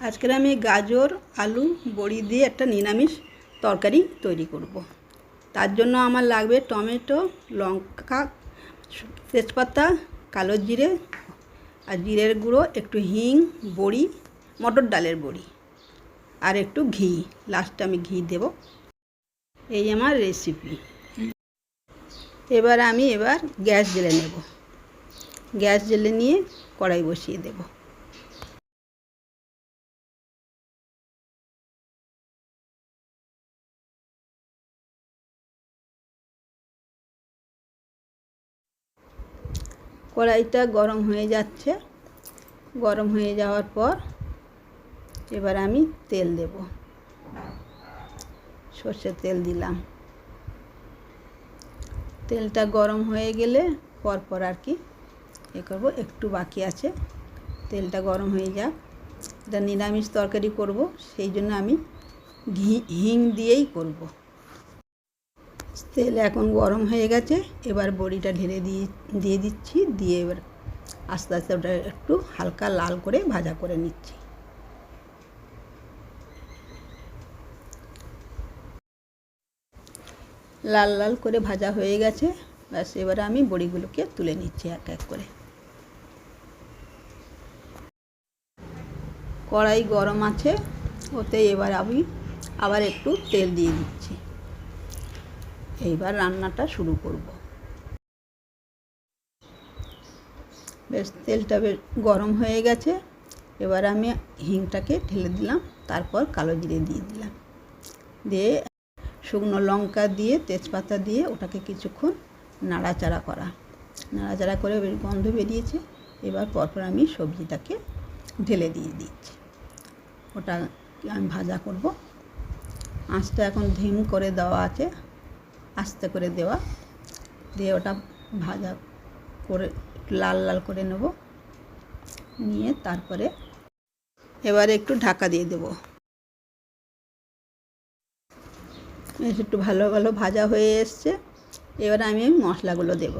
আজকের আমি গাজর, আলু, বড়ি দিয়ে একটা নিরামিষ তরকারি তৈরি করব। তার জন্য আমার লাগবে টমেটো, লঙ্কা, তেজপাতা, কালো জিরে আর জিরের গুঁড়ো, একটু হিং, বড়ি, মটর ডালের বড়ি আর একটু ঘি। লাস্টে আমি ঘি দেব। এই আমার রেসিপি এবার আমি এবার গ্যাস জেলে নেব। গ্যাস জেলে নিয়ে কড়াই বসিয়ে দেবো। কড়াইটা গরম হয়ে যাচ্ছে। গরম হয়ে যাওয়ার পর এবার আমি তেল দেব। সর্ষের তেল দিলাম। তেলটা গরম হয়ে গেলে পরপর আর কি এ করব, একটু বাকি আছে। তেলটা গরম হয়ে যাক। এটা নিরামিষ তরকারি করব, সেই জন্য আমি ঘি, হিং দিয়েই করব। তেল এখন গরম হয়ে গেছে, এবার বড়িটা ঢেলে দিয়ে দিয়ে দিচ্ছি, দিয়ে এবার আস্তে আস্তে ওটা একটু হালকা লাল করে ভাজা করে নিচ্ছি। লাল লাল করে ভাজা হয়ে গেছে, ব্যাস এবারে আমি বড়িগুলোকে তুলে নিচ্ছি এক এক করে। কড়াই গরম আছে, ওতে এবার আমি আবার একটু তেল দিয়ে দিচ্ছি। এইবার রান্নাটা শুরু করব। বেশ, তেলটা বেশ গরম হয়ে গেছে। এবার আমি হিংটাকে ঢেলে দিলাম, তারপর কালো জিরে দিয়ে দিলাম। দিয়ে শুকনো লঙ্কা দিয়ে, তেজপাতা দিয়ে ওটাকে কিছুক্ষণ নাড়াচাড়া করা। নাড়াচাড়া করে বেশ গন্ধ বেরিয়েছে। এবার পরপর আমি সবজিটাকে ঢেলে দিয়ে দিচ্ছি। ওটা আমি ভাজা করব। আঁচটা এখন ধিম করে দেওয়া আছে। আস্তে করে দেওয়া। দিয়ে ওটা ভাজা করে, লাল লাল করে নেব। নিয়ে তারপরে এবারে একটু ঢাকা দিয়ে দেব। একটু ভালো ভালো ভাজা হয়ে এসছে। এবারে আমি মশলাগুলো দেব।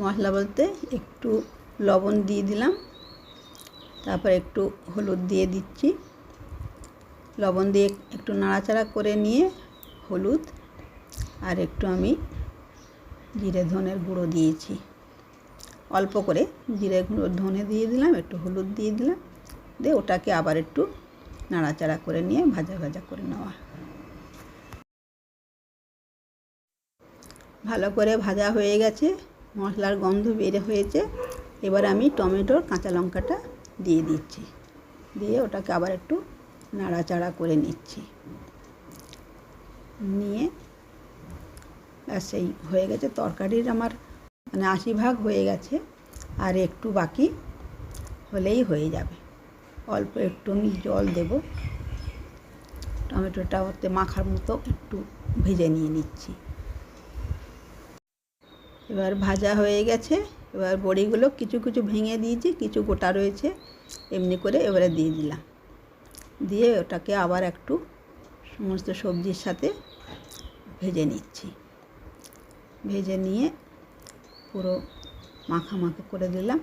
মশলা বলতে একটু লবণ দিয়ে দিলাম। তারপর একটু হলুদ দিয়ে দিচ্ছি। লবণ দিয়ে একটু নাড়াচাড়া করে নিয়ে হলুদ আর একটু আমি জিরে ধনের গুঁড়ো দিয়েছি। অল্প করে জিরে গুঁড়ো ধনে দিয়ে দিলাম, একটু হলুদ দিয়ে দিলাম, দিয়ে ওটাকে আবার একটু নাড়াচাড়া করে নিয়ে ভাজা ভাজা করে নেওয়া। ভালো করে ভাজা হয়ে গেছে, মশলার গন্ধ বেড়ে হয়েছে। এবার আমি টমেটোর কাঁচা লঙ্কাটা দিয়ে দিচ্ছি, দিয়ে ওটাকে আবার একটু নাড়াচাড়া করে নিচ্ছি। নিয়ে সেই হয়ে গেছে। তরকারির আমার মানে আশি ভাগ হয়ে গেছে। আর একটু বাকি হলেই হয়ে যাবে। অল্প একটু জল দেব। টমেটোটা ওতে মাখার মতো একটু ভেজে নিয়ে নিচ্ছি। এবার ভাজা হয়ে গেছে। এবার বড়িগুলো কিছু কিছু ভেঙে দিয়েছি, কিছু গোটা রয়েছে। এমনি করে এবারে দিয়ে দিলাম। দিয়ে ওটাকে আবার একটু সমস্ত সবজির সাথে ভেজে নিচ্ছি। ভেজে নিয়ে পুরো মাখা মাখা করে দিলাম।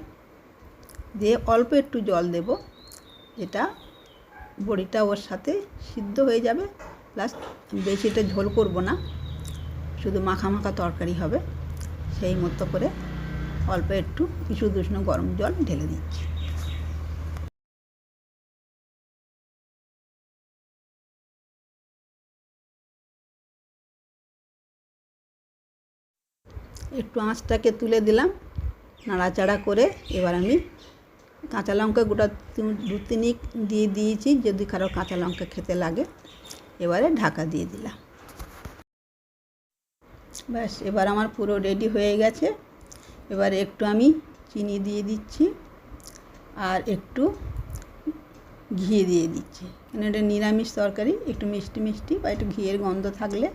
দিয়ে অল্প একটু জল দেব, যেটা বড়িটা ওর সাথে সিদ্ধ হয়ে যাবে। প্লাস বেশিটা ঝোল করব না, শুধু মাখা মাখা তরকারি হবে। সেই মতো করে অল্প একটু কিছু উষ্ণ গরম জল ঢেলে দিচ্ছি। একটু আঁচটাকে তুলে দিলাম, নাড়াচাড়া করে এবার আমি কাঁচা লঙ্কা গোটা দু তিনিক দিয়ে দিয়েছি, যদি কারও কাঁচা লঙ্কা খেতে লাগে। এবারে ঢাকা দিয়ে দিলাম। ব্যাস, এবার আমার পুরো রেডি হয়ে গেছে। এবার একটু আমি চিনি দিয়ে দিচ্ছি আর একটু ঘি দিয়ে দিচ্ছি। কেন এটা নিরামিষ তরকারি, একটু মিষ্টি মিষ্টি বা একটু ঘিয়ের গন্ধ থাকলে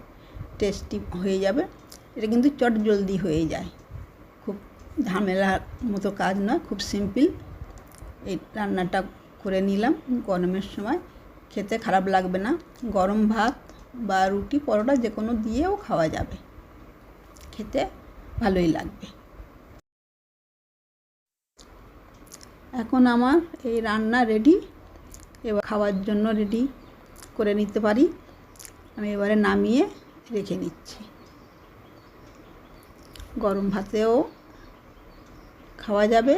টেস্টি হয়ে যাবে। এটা কিন্তু চট জলদি হয়ে যায়। খুব ঝামেলার মতো কাজ নয়, খুব সিম্পল এই রান্নাটা করে নিলাম গরমের সময়। খেতে খারাপ লাগবে না। গরম ভাত বা রুটি, পরোটা যে কোনো দিয়েও খাওয়া যাবে। খেতে ভালোই লাগবে। এখন আমার এই রান্না রেডি এবার খাওয়ার জন্য রেডি করে নিতে পারি। আমি এবারে নামিয়ে রেখে নিচ্ছি গরম ভাতেও খাওয়া যাবে,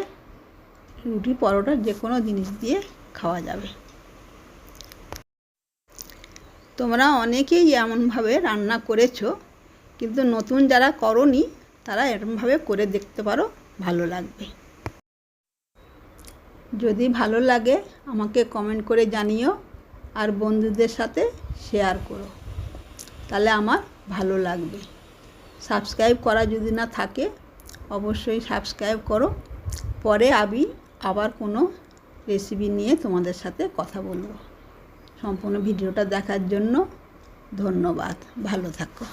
রুটি, পরোটা যে কোনো জিনিস দিয়ে খাওয়া যাবে। তোমরা অনেকেই এমনভাবে রান্না করেছ, কিন্তু নতুন যারা করনি, তারা এরমভাবে করে দেখতে পারো, ভালো লাগবে। যদি ভালো লাগে, আমাকে কমেন্ট করে জানিও, আর বন্ধুদের সাথে শেয়ার করো। তাহলে আমার ভালো লাগবে। সাবস্ক্রাইব করা যদি না থাকে, অবশ্যই সাবস্ক্রাইব করো। পরে আমি আবার কোনো রেসিপি নিয়ে তোমাদের সাথে কথা বলব। সম্পূর্ণ ভিডিওটা দেখার জন্য ধন্যবাদ। ভালো থাকো।